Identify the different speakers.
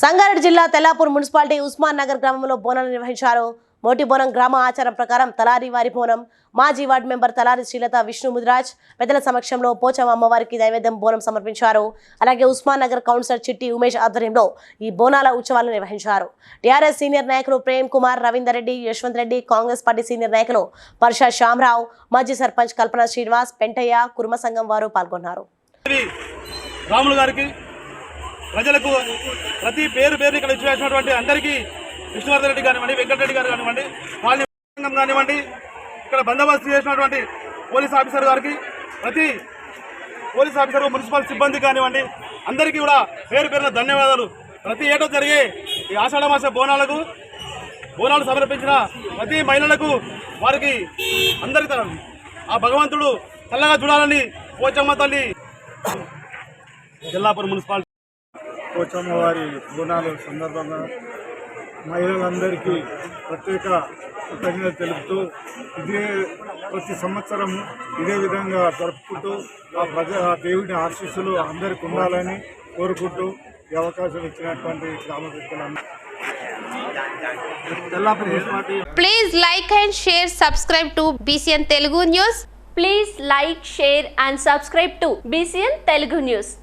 Speaker 1: సంగారెడ్డి జిల్లా తెల్లాపూర్ మున్సిపాలిటీ ఉస్మాన్ నగర్ గ్రామంలో బోనాలు నిర్వహించారు. మోటి బోనం గ్రామ ఆచారం ప్రకారం తలారి వారి బోనం. మాజీ వార్డు మెంబర్ తలారి శ్రీలత విష్ణు ముదిరాజ్ పెద్దల సమక్షంలో పోచమ్మ అమ్మవారికి నైవేద్యం బోనం సమర్పించారు. అలాగే ఉస్మాన్ నగర్ కౌన్సిలర్ చిట్టి ఉమేష్ ఆధ్వర్యంలో ఈ బోనాల ఉత్సవాలు నిర్వహించారు. టీఆర్ఎస్ సీనియర్ నాయకులు ప్రేమ్ కుమార్ రవీందర్ రెడ్డి యశ్వంత్ రెడ్డి కాంగ్రెస్ పార్టీ సీనియర్ నాయకులు పర్షా శ్యామరావు మాజీ సర్పంచ్ కల్పన శ్రీనివాస్ పెంటయ్య కుర్మ సంఘం వారు పాల్గొన్నారు.
Speaker 2: రాములు గారికి ప్రజలకు ప్రతి పేరు పేరు ఇక్కడ ఇచ్చినటువంటి అందరికీ విష్ణువర్ధన్ రెడ్డి కానివ్వండి వెంకటరెడ్డి గారు కానివ్వండి కాలనీ కానివ్వండి ఇక్కడ బందోబస్తు చేసినటువంటి పోలీస్ ఆఫీసర్ గారికి ప్రతి పోలీస్ ఆఫీసర్ మున్సిపల్ సిబ్బంది కానివ్వండి అందరికీ కూడా పేరు పేరున ధన్యవాదాలు. ప్రతి ఏటా జరిగే ఈ ఆషాఢ మాస బోనాలకు బోనాలు సమర్పించిన ప్రతి మహిళలకు వారికి అందరి ఆ భగవంతుడు చల్లగా చూడాలని పోచమ్మ తల్లి జిల్లాపురం మున్సిపాలిటీ
Speaker 3: పోచమ్మ వారి గుణాల సందర్భంగా మహిళలందరికీ ప్రత్యేక కృతజ్ఞత తెలుపుతూ ఇదే ప్రతి సంవత్సరం ఇదే విధంగా జరుపుకుంటూ ఆ ప్రజ ఆ దేవుడి ఆశీస్సులు అందరికి ఉండాలని కోరుకుంటూ ఈ అవకాశం ఇచ్చినటువంటి గ్రామ
Speaker 4: Please like and share, subscribe to BCN Telugu News.
Speaker 5: Please like, share and subscribe to BCN Telugu News.